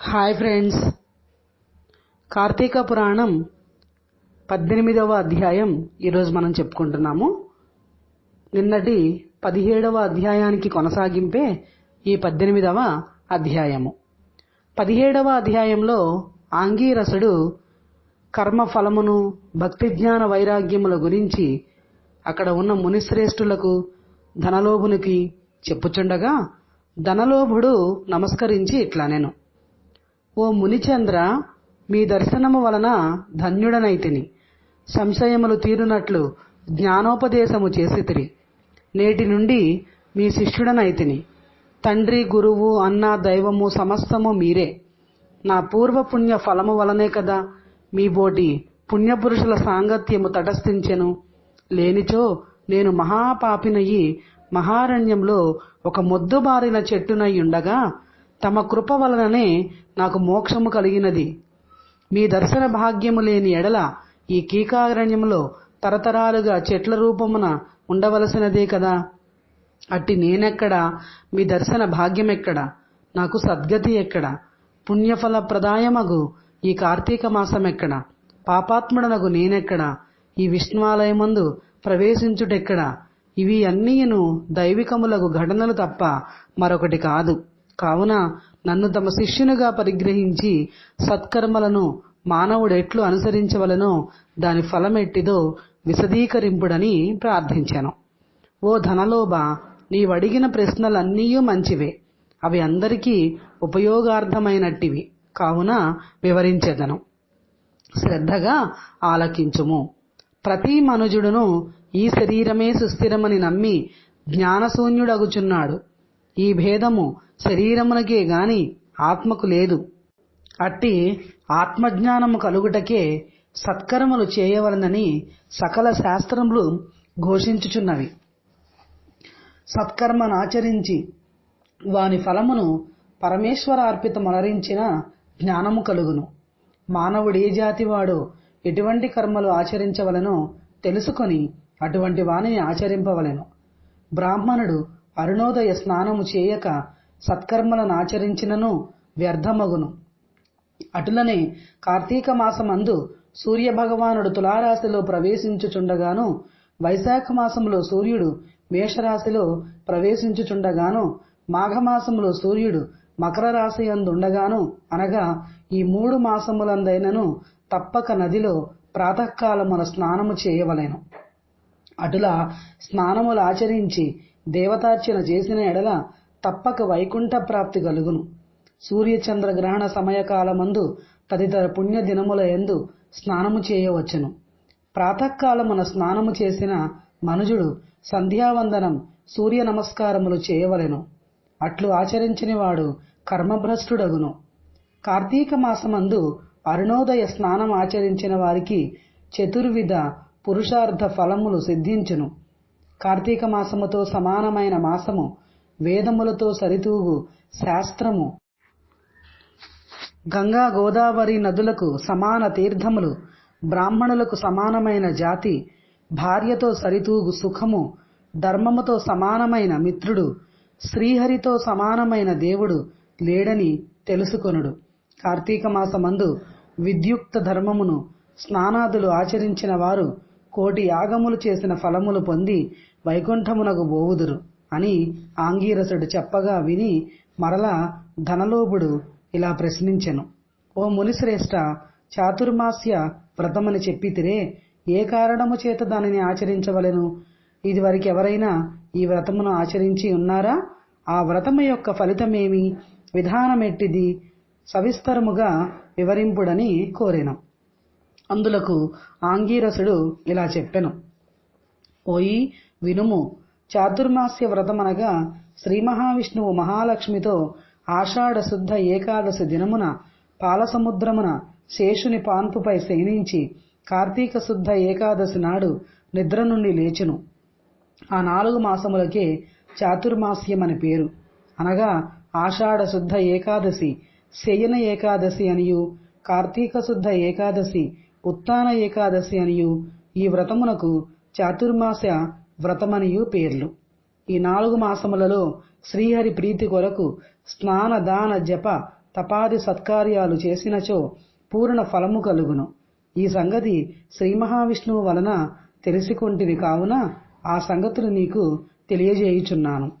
Hi friends Karthika పురాణం పద్దెనిమిదవ అధ్యాయం ఈరోజు మనం చెప్పుకుంటున్నాము. నిన్నటి పదిహేడవ అధ్యాయానికి కొనసాగింపే ఈ పద్దెనిమిదవ అధ్యాయము. పదిహేడవ అధ్యాయంలో ఆంగీరసుడు కర్మ ఫలమును భక్తి జ్ఞాన వైరాగ్యముల గురించి అక్కడ ఉన్న మునిశ్రేష్ఠులకు ధనలోభునికి చెప్పుచుండగా ధనలోభుడు నమస్కరించి ఇట్లా నేను ఓ మునిచంద్ర మీ దర్శనము వలన ధన్యుడనైతిని సంశయములు తీరునట్లు జ్ఞానోపదేశము చేసితిరి నేటి నుండి మీ శిష్యుడనైతిని తండ్రి గురువు అన్న దైవము సమస్తము మీరే. నా పూర్వ పుణ్య ఫలము వలనే కదా మీ బోటి పుణ్యపురుషుల సాంగత్యము తటస్థించెను. లేనిచో నేను మహాపాపినయ్యి మహారణ్యంలో ఒక మొద్దుబారిన చెట్టునై ఉండగా తమ కృప వలననే నాకు మోక్షము కలిగినది. మీ దర్శన భాగ్యము లేని ఎడల ఈ కీకారణ్యంలో తరతరాలుగా చెట్ల రూపమున ఉండవలసినదే కదా? అట్టి నేనెక్కడా? మీ దర్శన భాగ్యమెక్కడ? నాకు సద్గతి ఎక్కడ? పుణ్యఫల ప్రదాయమగు ఈ కార్తీక మాసమెక్కడ? పాపాత్ముడనగు నేనెక్కడ? ఈ విష్ణువాలయమందు ప్రవేశించుటెక్కడ? ఇవి అన్నీను దైవికములకు ఘటనలు తప్ప మరొకటి కాదు. కావున నన్ను తమ శిష్యునిగా పరిగ్రహించి సత్కర్మలను మానవుడు ఎట్లు అనుసరించవలనో దాని ఫలమెట్టిదో విశదీకరింపుడని ప్రార్థించాను. ఓ ధనలోభ నీవడిగిన ప్రశ్నలన్నీ మంచివే. అవి అందరికీ ఉపయోగార్థమైనట్టివి. కావున వివరించెదను. శ్రద్ధగా ఆలకించుము. ప్రతి మనుజుడును ఈ శరీరమే సుస్థిరమని నమ్మి జ్ఞానశూన్యుడగుచున్నాడు. ఈ భేదము శరీరమునకే గాని ఆత్మకు లేదు. అట్టి ఆత్మజ్ఞానము కలుగుటకే సత్కర్మలు చేయవలనని సకల శాస్త్రములు ఘోషించుచున్నవి. సత్కర్మను ఆచరించి వాని ఫలమును పరమేశ్వరార్పితమనరించిన జ్ఞానము కలుగును. మానవుడు ఏ జాతివాడో ఎటువంటి కర్మలు ఆచరించవలనో తెలుసుకొని అటువంటి వానిని ఆచరింపవలెను. బ్రాహ్మణుడు అరుణోదయ స్నానము చేయక సత్కర్మలను ఆచరించినను వ్యర్థమగును. అటులనే కార్తీక మాసమందు సూర్యభగవానుడు తులారాశిలో ప్రవేశించుచుండగాను వైశాఖ మాసములో సూర్యుడు మేషరాశిలో ప్రవేశించుచుండగాను మాఘమాసములో సూర్యుడు మకర రాశి అందుండగాను అనగా ఈ మూడు మాసములందైనను తప్పక నదిలో ప్రాతకాలమున స్నానము చేయవలెను. అటులా స్నానములు ఆచరించి దేవతార్చన చేసిన ఎడల తప్పక వైకుంఠ ప్రాప్తి కలుగును. సూర్యచంద్ర గ్రహణ సమయకాలమందు తదితర పుణ్య దినముల ఎందు స్నానము చేయవచ్చును. ప్రాతకాలమున స్నానము చేసిన మనుజుడు సంధ్యావందనం సూర్య నమస్కారములు చేయవలెను. అట్లు ఆచరించని వాడు కర్మభ్రష్టుడగును. కార్తీక మాసమందు అరుణోదయ స్నానం ఆచరించిన వారికి చతుర్విధ పురుషార్థ ఫలములు సిద్ధించును. కార్తీక మాసముతో సమానమైన మాసము వేదములతో సరితూగు శాస్త్రము. గంగా గోదావరి నదులకు సమాన తీర్థములు బ్రాహ్మణులకు సమానమైన జాతి భార్యతో సరితూగు సుఖము ధర్మముతో సమానమైన మిత్రుడు శ్రీహరితో సమానమైన దేవుడు లేడని తెలుసుకొనుడు. కార్తీక మాసమందు విద్యుక్త ధర్మమును స్నానాదులు ఆచరించిన వారు కోటి యాగములు చేసిన ఫలములు పొంది వైకుంఠమునకు బోవుదురు. అని ఆంగీరసుడు చెప్పగా విని మరలా ధనలోభుడు ఇలా ప్రశ్నించెను. ఓ మునిశ్రేష్ఠ చాతుర్మాస్య వ్రతమని చెప్పితిరే ఏ కారణము చేత దానిని ఆచరించవలెను? ఇదివరకు ఎవరైనా ఈ వ్రతమును ఆచరించి ఉన్నారా? ఆ వ్రతము యొక్క ఫలితమేమి? విధానమెట్టిది? సవిస్తరముగా వివరింపుడని కోరెను. అందులకు ఆంగీరసుడు ఇలా చెప్పెను. ఓయి వినుము చాతుర్మాస్య వ్రతమనగా శ్రీ మహావిష్ణువు మహాలక్ష్మితో ఆషాఢ శుద్ధ ఏకాదశి దినమున పాలసముద్రమున శేషుని పాన్పుపై శయనించి కార్తీక శుద్ధ ఏకాదశి నాడు నిద్ర నుండి లేచును. ఆ నాలుగు మాసములకే చాతుర్మాస్యమని పేరు. అనగా ఆషాఢ శుద్ధ ఏకాదశి శయన ఏకాదశి అనియు కార్తీక శుద్ధ ఏకాదశి ఉత్తాన ఏకాదశి అనియు ఈ వ్రతమునకు చాతుర్మాస వ్రతమనియు పేర్లు. ఈ నాలుగు మాసములలో శ్రీహరి ప్రీతి కొరకు స్నాన దాన జప తపాది సత్కార్యాలు చేసినచో పూర్ణ ఫలము కలుగును. ఈ సంగతి శ్రీ మహావిష్ణువు వలన తెలిసికొంటివి కావున ఆ సంగతులు నీకు తెలియజేయుచున్నాను.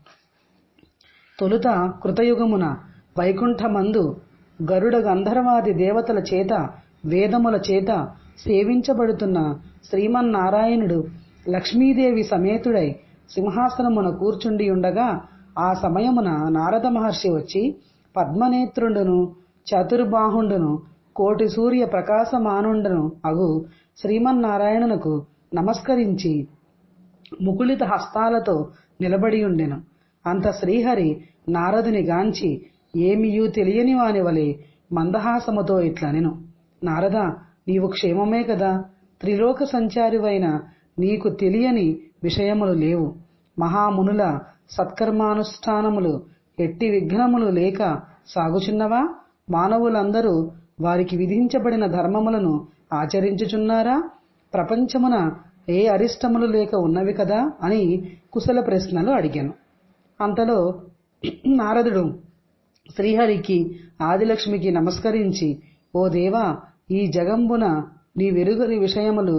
తొలుత కృతయుగమున వైకుంఠమందు గరుడ గంధర్వాది దేవతల చేత వేదముల చేత సేవించబడుతున్న శ్రీమన్నారాయణుడు లక్ష్మీదేవి సమేతుడై సింహాసనమున కూర్చుండి ఉండగా ఆ సమయమున నారద మహర్షి వచ్చి పద్మనేత్రుండును చతుర్బాహుండును కోటి సూర్య ప్రకాశమానుండును అగు శ్రీమన్నారాయణునకు నమస్కరించి ముకుళిత హస్తాలతో నిలబడి ఉండెను. అంత శ్రీహరి నారదుని గాంచి ఏమియూ తెలియని వాని వలె మందహాసముతో ఇట్లనెను. నారద నీవు క్షేమమే కదా? త్రిలోక సంచారివైన నీకు తెలియని విషయములు లేవు. మహామునుల సత్కర్మానుష్ఠానములు ఎట్టి విఘ్నములు లేక సాగుచున్నవా? మానవులందరూ వారికి విధించబడిన ధర్మములను ఆచరించుచున్నారా? ప్రపంచమున ఏ అరిష్టములు లేక ఉన్నవి కదా అని కుశల ప్రశ్నలు అడిగాను. అంతలో నారదుడు శ్రీహరికి ఆదిలక్ష్మికి నమస్కరించి ఓ దేవా ఈ జగంబున నీ వెరుగని విషయములు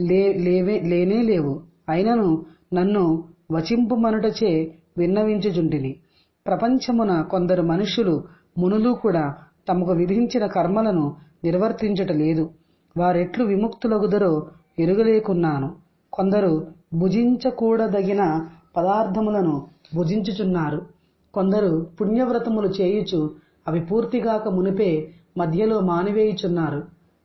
లే లేవే లేనే లేవు. అయినను నన్ను వచింపుమనుటచే విన్నవించుచుంటిని. ప్రపంచమున కొందరు మనుష్యులు మునులు కూడా తమకు విధించిన కర్మలను నిర్వర్తించుట లేదు వారెట్లు విముక్తులగుదరో ఎరుగలేకున్నాను. కొందరు భుజించకూడదగిన పదార్థములను భుజించుచున్నారు. కొందరు పుణ్యవ్రతములు చేయుచు అవి పూర్తిగాక మునిపే మధ్యలో మానివేయుచున్నారు.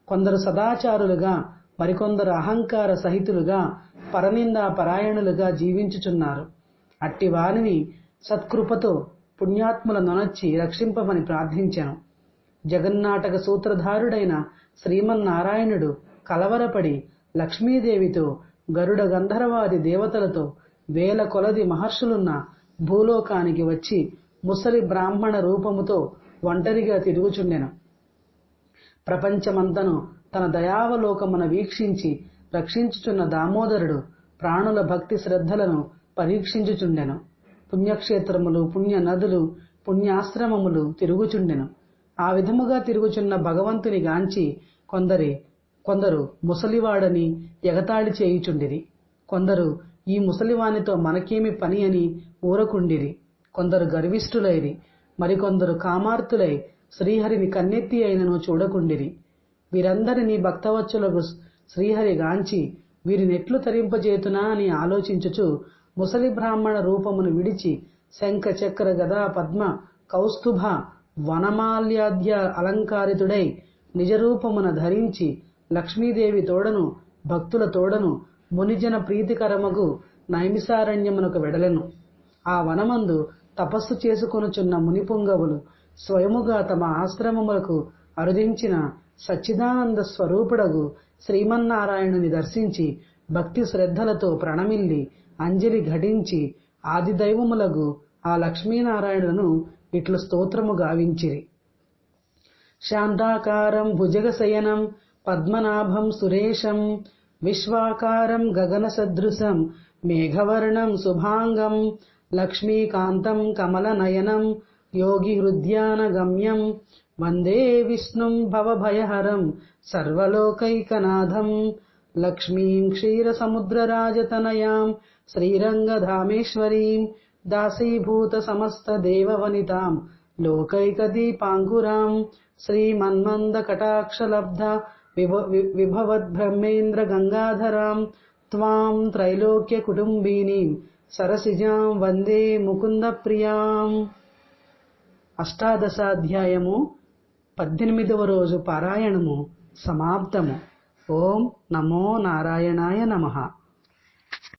కొందరు సదాచారులుగా మరికొందరు అహంకార సహితులుగా పరనిందా పరాయణులుగా జీవించుచున్నారు. అట్టి వారిని సత్కృపతో పుణ్యాత్ముల నొనర్చి రక్షింపమని ప్రార్థించాను. జగన్నాటక సూత్రధారుడైన శ్రీమన్నారాయణుడు కలవరపడి లక్ష్మీదేవితో గరుడ గంధర్వాది దేవతలతో వేల కొలది మహర్షులున్న భూలోకానికి వచ్చి ముసలి బ్రాహ్మణ రూపముతో ఒంటరిగా తిరుగుచుండెను. ప్రపంచమంతను తన దయావలోకమున వీక్షించి రక్షించుచున్న దామోదరుడు ప్రాణుల భక్తి శ్రద్ధలను పరీక్షించుచుండెను. పుణ్యక్షేత్రములు పుణ్య నదులు పుణ్యాశ్రమములు తిరుగుచుండెను. ఆ విధముగా తిరుగుచున్న భగవంతుని గాంచి కొందరి కొందరు ముసలివాడని ఎగతాళి చేయుచుండిరి. కొందరు ఈ ముసలివానితో మనకేమి పని అని ఊరకుండిరి. కొందరు గర్విష్ఠులైరి. మరికొందరు కామార్తులై శ్రీహరిని కన్నెత్తి అయినను చూడకుండిరి. వీరందరినీ భక్తవత్సలకు శ్రీహరి గాంచి వీరినెట్లు తరింపజేతునా అని ఆలోచించుచు ముసలి బ్రాహ్మణ రూపమును విడిచి శంఖ చక్ర గదా పద్మ కౌస్తుభ వనమాల్యాద్య అలంకారితుడై నిజరూపమున ధరించి లక్ష్మీదేవి తోడను భక్తుల తోడను మునిజన ప్రీతికరమగు నైమిసారణ్యమునకు వెడలెను. ఆ వనమందు తపస్సు చేసుకొనుచున్న మునిపుంగవులు స్వయముగా తమ ఆశ్రమములకు అరుదించిన సచ్చిదానంద స్వరూపుడగు శ్రీమన్నారాయణుని దర్శించి భక్తి శ్రద్ధలతో ప్రణమిల్లి అంజలి ఘటించి ఆదిదైవములగు ఆ లక్ష్మీనారాయణులను ఇట్లు స్తోత్రము గావించిరి. శాంతాకారం భుజగశయనం పద్మనాభం సురేశం విశ్వాకారం గగన సదృశం మేఘవర్ణం శుభాంగం లక్ష్మీకాంతం కమలనయనం హృద్యాన గమ్యం విష్ణుం భవభయహరం సర్వలోకైకనాథం. లక్ష్మీం క్షీరసముద్రరాజతనయాం శ్రీరంగధామేశ్వరీం దాసీభూత సమస్త దేవవనితాం లోకైకదీపాంకురాం శ్రీమన్మంద కటాక్షలబ్ధ విభవద్బ్రహ్మేంద్ర గంగాధరాం త్వాం త్రైలోక్య కుటుంబినీం సరసిజాం వందే ముకుంద ప్రియాం అష్టాదశాధ్యాయము పద్దెనిమిదవ రోజు పారాయణము సమాప్తము. ఓం నమో నారాయణాయ నమః.